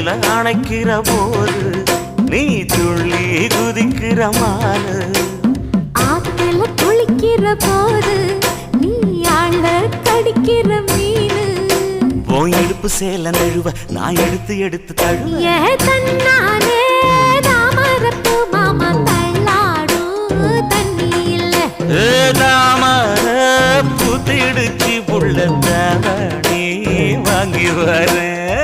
தண்ணியில அணைக்கிற போது நீ துள்ளி குதிக்கிற மாறு ஆத்துல குளிக்கிற போது நீ ஆள கடிக்கிற மீனு. உன் இடுப்பு சேல நழுவ நான் எடுத்து எடுத்து தழுவ. தன்னானே தாமரப்பு மாமா தள்ளாடும் தண்ணியில். தாமர புத்திடுச்சு புள்ள தாவணி வாங்கி வரேன்.